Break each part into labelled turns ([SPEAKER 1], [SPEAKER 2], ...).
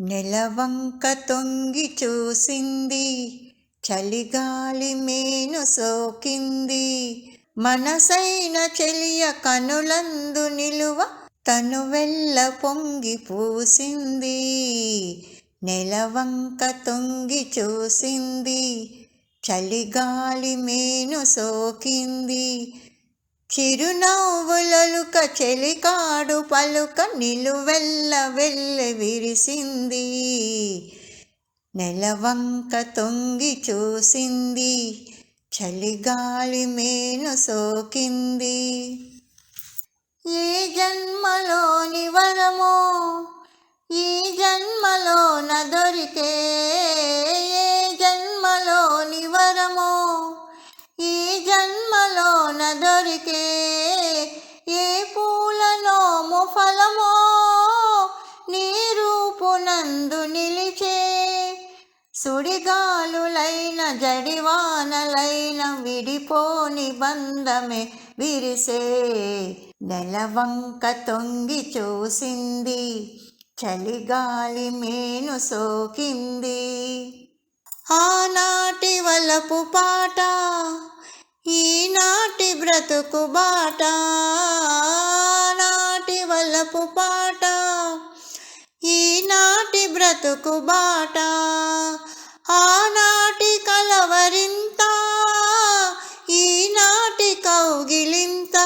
[SPEAKER 1] నెలవంక తొంగి చూసింది చలిగాలి మేను సోకింది. మనసైన చెలియ కనులందు నిలువ తను వెళ్ళ పొంగి పూసింది. నెలవంక తొంగి చూసింది చలిగాలి మేను సోకింది. చిరునవ్వులలుక చెలికాడు పలుక నిలువెల్ల వెళ్ళి విరిసింది. నెలవంక తొంగి చూసింది. చలిగాలి మేను సోకింది. ఏ జన్మలోని వరమో ఈ జన్మలోన దొరికే సుడిగాలులైన జడివానలైన విడిపోని బంధమే విరిసే నెలవంక తొంగి చూసింది చలిగాలి మేను సోకింది. ఆనాటి వలపు పాట ఈనాటి బ్రతుకు బాట నాటి వలపు పాట బ్రతుకు బాట. ఆనాటి కలవరింత ఈనాటి కౌగిలింత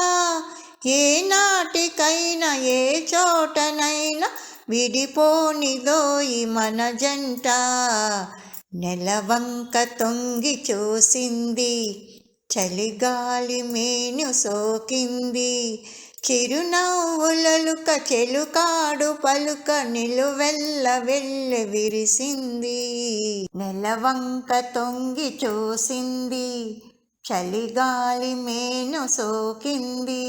[SPEAKER 1] ఏ నాటికైనా ఏ చోటనైనా విడిపోనిదోయి మన జంట. నెలవంక తొంగి చూసింది చలిగాలి మేను సోకింది చిరునవ్వులలుక చెలుకాడు పలుక నిలువెల్ల వెళ్ళి విరిసింది. నెలవంక తొంగి చూసింది. చలిగాలి మేను సోకింది.